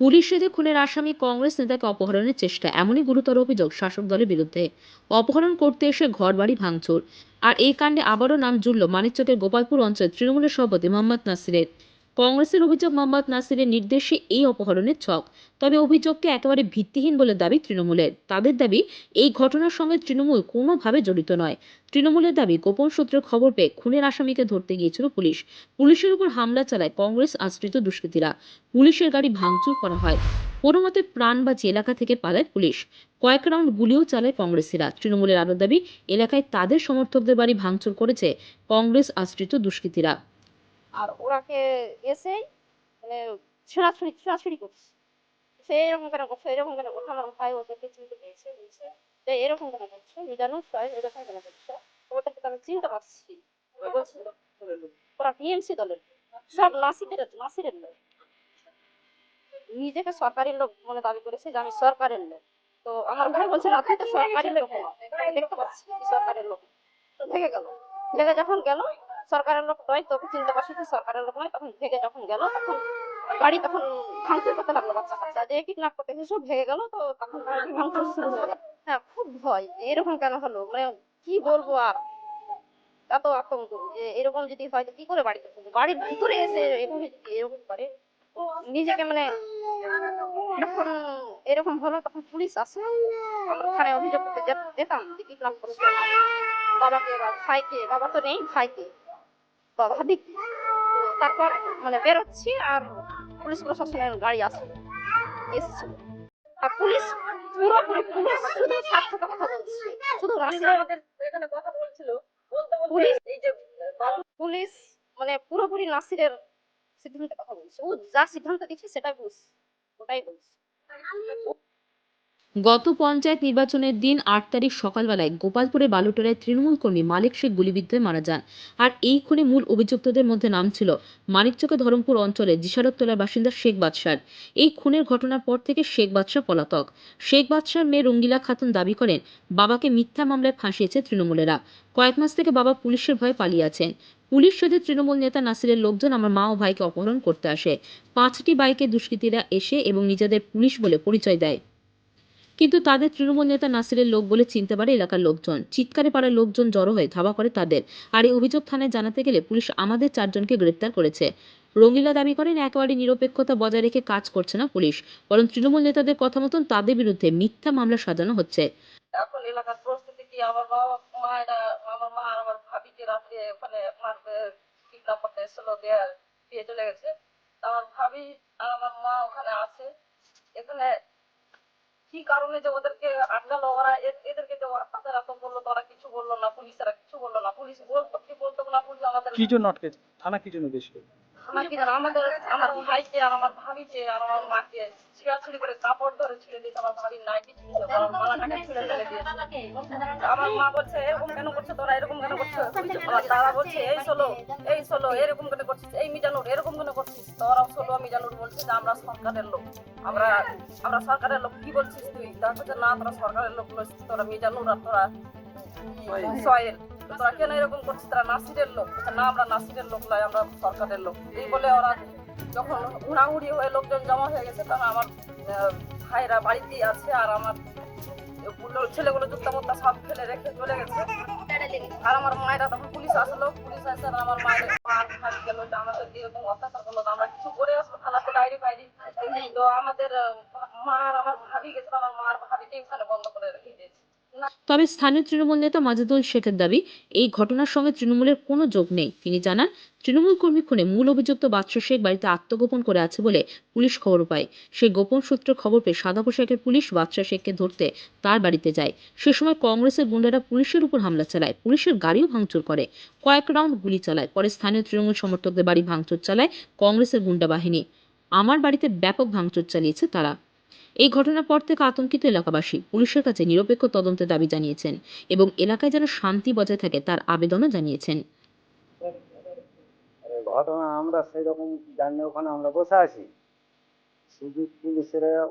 পুলিশেদের খুনের আসামি কংগ্রেস নেতাকে অপহরণের চেষ্টা। এমনই গুরুতর অভিযোগ শাসক দলের বিরুদ্ধে। অপহরণ করতে এসে ঘর বাড়ি ভাঙচুর। আর এই কাণ্ডে আবারও নাম জুড়ল মানিকচকের গোপালপুর অঞ্চলের তৃণমূলের সভাপতি মোহাম্মদ নাসিরের। কংগ্রেসের অভিযোগ মোহাম্মদ নাসিরের নির্দেশে এই অপহরণের ছক। তবে অভিযোগকে একেবারে ভিত্তিহীন বলে দাবি তৃণমূলের। তাদের দাবি, এই ঘটনার সঙ্গে তৃণমূল কোনোভাবে জড়িত নয়। তৃণমূলের দাবি, গোপন সূত্রে খবর পেয়ে খুনের আসামিকে ধরতে গিয়েছিল পুলিশ। পুলিশের উপর হামলা চালায় কংগ্রেস আশ্রিত দুষ্কৃতীরা। পুলিশের গাড়ি ভাঙচুর করা হয়। কোনো মতে প্রাণ বাঁচি এলাকা থেকে পালায় পুলিশ। কয়েক রাউন্ড গুলিও চালায় কংগ্রেসীরা। তৃণমূলের আরও দাবি, এলাকায় তাদের সমর্থকদের বাড়ি ভাঙচুর করেছে কংগ্রেস আশ্রিত দুষ্কৃতীরা। আর ওরাকে এসেই মানে ছেঁড়াছুড়ি ছেঁড়াছুড়ি করছে। সে এরকম কেন করছে, এরকম কেন করছে? আমার ভাই ওদেরকে চিনতে পেরেছে বলছে যে, এরকম কেন করছে? মিজানু সাহেব এরকম কেন করছে? ওদেরকে আমি চিনতে পারছি ওরা টিএমসি দলের সব নাসিরের নাসিরের লোক। নিজেকে সরকারি লোক মনে দাবি করেছে যে, আমি সরকারের লোক। তো আমার ভাই বলছে না তুই তো সরকারি লোক। দেখতে পাচ্ছি, সরকারের লোক। থেকে গেল। থেকে যখন গেল সরকারের লোক নয় তোকে চিনতে পারছি সরকারের লোক নয়, তখন ভেগে যখন গেল, তখন গাড়ি তখন ভাঙচুর করতে লাগল বাচ্চা কাচ্চা। যে করতে সব ভেগে গেল, তো তখন ভাঙচুর শুরু হলো। হ্যাঁ খুব ভয়। এরকম কেন হলো? মানে কি বলব আর? এত আতঙ্ক যে এরকম যদি হয় কি করে বাড়িতে? বাড়ির ভিতরে এসে যদি এরকম করে নিজেকে মানে যখন এরকম হলো, তখন পুলিশ আসে ওখানে অভিযোগ করতে যেতাম যে কিডন্যাপ করছে বাবাকে বা ভাইকে, বাবা তো নেই, ভাইকে। দিক তারপর মানে বেরোচ্ছি আর পুলিশ প্রশাসনের গাড়ি আসে এসেছিল আর পুলিশ পুরোপুরি পুলিশ শুধু স্বার্থকে কথা বলছে। শুধু এখানে কথা বলছিল। পুলিশ এই যে পুলিশ মানে পুরোপুরি নাসিরের সিদ্ধান্তে কথা বলছে। ও যা সিদ্ধান্ত দিচ্ছে সেটাই বুঝ ওটাই বলছে। গত পঞ্চায়েত নির্বাচনের দিন আট তারিখ সকালবেলায় গোপালপুরের বালুটোরায় তৃণমূল কর্মী মালিক শেখ গুলিবিদ্ধ মারা যান। আর এই খুনে মূল অভিযুক্তদের মধ্যে নাম ছিল মানিকচকে ধরমপুর অঞ্চলে জিসারতলার বাসিন্দা শেখ বাদশার। এই খুনের ঘটনার পর থেকে শেখ বাদশাহ পলাতক। শেখ বাদশার মেয়ে রঙ্গিলা খাতুন দাবি করেন, বাবাকে মিথ্যা মামলায় ফাঁসিয়েছে তৃণমূলেরা। কয়েক মাস থেকে বাবা পুলিশের ভয়ে পালিয়ে আছেন। পুলিশ সাথে তৃণমূল নেতা নাসিরের লোকজন আমার মা ও ভাইকে অপহরণ করতে আসে। পাঁচটি বাইকে দুষ্কৃতীরা এসে এবং নিজেদের পুলিশ বলে পরিচয় দেয়। কিন্তু তাদের তৃণমূল নেতা নাসিরের লোক বলে চিনতে পারে এলাকার লোকজন। চিৎকারে পাড়ার লোকজন জড়ো হয়ে ধাওয়া করে তাদের। আর এই অভিযোগ থানায় জানাতে গেলে পুলিশ আমাদের চারজনকে গ্রেপ্তার করেছে। রঙ্গিলা দাবি করেন, একেবারে নিরপেক্ষতা বজায় রেখে কাজ করছে না পুলিশ, বরং তৃণমূল নেতাদের কথা মতন তাদের বিরুদ্ধে মিথ্যা মামলা সাজানো হচ্ছে। এখন এলাকার পরিস্থিতি কি? আমার বাবা আমার মা আর আমার ভাবিকে রাত্রে ওখানে করতে এসেছিল দিয়ে চলে গেছে। আমার ভাবি আর আমার মা ওখানে আছে। এখানে কি কারণে যে ওদেরকে আটকালো? ওরা এদেরকে যে তাদের এত বলল তারা কিছু বলল না, পুলিশ কিছু বলল না। পুলিশ বলতো কি বলতো না পুলিশ আমাদের কি জন্য আটকেছে? থানা কি জন্য গেছিল আমার কি জানো আমাদের আমার ভাইকে আর আমার ভাবিকে আর আমার মাকে ছিঁড়াছিড়ি করে কাপড় ধরে ছিঁড়ে দিয়েছে আমার ভাবির নাইটি আমার মালাটাকে ছিঁড়ে ফেলে দিয়েছে। আমার মা বলছে এরকম কেন করছে তোরা? এরকম কেন করছ? আমার দাদা বলছে এই চলো এই চলো এরকম কেন করছিস? এই মিজানুর এরকম কেন করছিস? তোরাও চলো মিজানুর বলছে যে আমরা সরকারের লোক। আমরা আমরা সরকারের লোক। কি বলছিস তুই? বলছে না তোরা সরকারের লোক বলছিস তোরা মিজানুর আর তোরা সয়েল। তোরা কেন এরকম করছিস তোরা নাসিরের লোক। না, আমরা নাসিরের লোক নয়, আমরা সরকারের লোক। এই বলে ওরা যখন উড়াউড়ি হয়ে লোকজন জমা হয়ে গেছে, তখন আমার ভাইরা বাড়িতেই আছে আর আমার ছেলেগুলো জুতা মুত্তা সব ফেলে রেখে চলে গেছে। আর আমার মায়েরা তখন পুলিশ আসলো। পুলিশ আসে আর আমার মায়ের মার ফাঁস গেল আমাদের এরকম অত্যাচার করল আমরা কিছু করে আসব থানাতে ডায়েরি ফাইরি তো আমাদের মা আর আমার ভাবি গেছিল, আমার মার ভাবিকে ওখানে বন্ধ করে রেখে। তবে স্থানীয় তৃণমূল নেতা মাজেদুল শেখের দাবি, এই ঘটনার সঙ্গে তৃণমূলের কোনো যোগ নেই। তিনি জানান, তৃণমূল কর্মী খুনে মূল অভিযুক্ত বাদশা শেখ বাড়িতে আত্মগোপন করে আছে বলে পুলিশ খবর পায়। সেই গোপন সূত্রে খবর পেয়ে সাদা পোশাকের পুলিশ বাদশা শেখকে ধরতে তার বাড়িতে যায়। সে সময় কংগ্রেসের গুন্ডারা পুলিশের উপর হামলা চালায়, পুলিশের গাড়িও ভাঙচুর করে। কয়েক রাউন্ড গুলি চালায়, পরে স্থানীয় তৃণমূল সমর্থকদের বাড়ি ভাঙচুর চালায় কংগ্রেসের গুন্ডা বাহিনী। আমার বাড়িতে ব্যাপক ভাঙচুর চালিয়েছে তারা। এই ঘটনার পর থেকে আতঙ্কিত এলাকাবাসী। পুলিশের কাছে নিরপেক্ষ তদন্তের দাবি জানিয়েছেন এবং এলাকায় যেন শান্তি বজায় থাকে তার আবেদনও জানিয়েছেন। ঘটনা আমরা জানি ওখানে আমরা বসে আছি। শুধু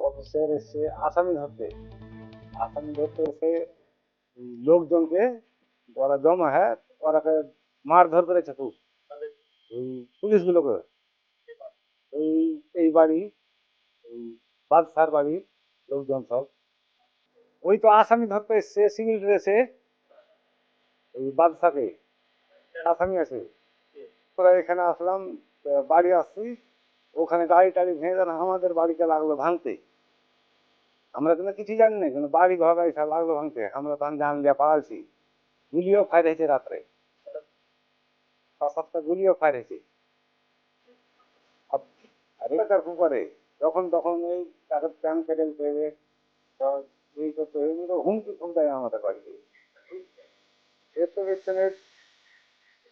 অফিসার এসে আসামি ধরতে। আসামি ধরতে এসে লোকজনকে ওরা জমা হ্যাঁ ওরাকে মারধর করেছে খুব পুলিশগুলোকে। এই এই বাড়ি বাদশার বাড়ির লোকজন সব। ওই তো আসামি ধরতে এসছে, সিভিল ড্রেসে। ওই বাদশাকে আসামি আছে। তোরা এখানে আসলাম, বাড়ি আসছি, ওখানে গাড়ি টাড়ি ভেঙে আমাদের বাড়িতে লাগল ভাঙতে। আমরা কিন্তু কিছু জানি না, কিন্তু বাড়ি ঘর এসে লাগল ভাঙতে। আমরা তখন জান দিয়ে পালাইছি। গুলিও ফায়ার হয়েছে রাত্রে। ছ সাতটা গুলিও ফায়ার হয়েছে। উপরে যখন তখন এই তাদের প্যান কেটে দেবে এই করতে এগুলো হুমকি দেয় আমাদের বাড়িতে। এর তো পেছনে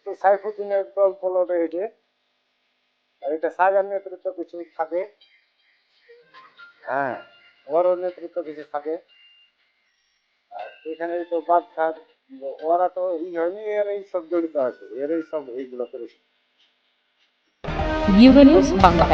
তো সাইফুদ্দিনের দল ফলো রয়েছে আর এটা সাজার নেতৃত্ব কিছু থাকে। হ্যাঁ ওরও নেতৃত্ব কিছু থাকে। আর এখানে তো বাদশাহ ওরা তো এই হয়নি এর এই সব জড়িত আছে এর এই সব এইগুলো করেছে। Bureau news Bangla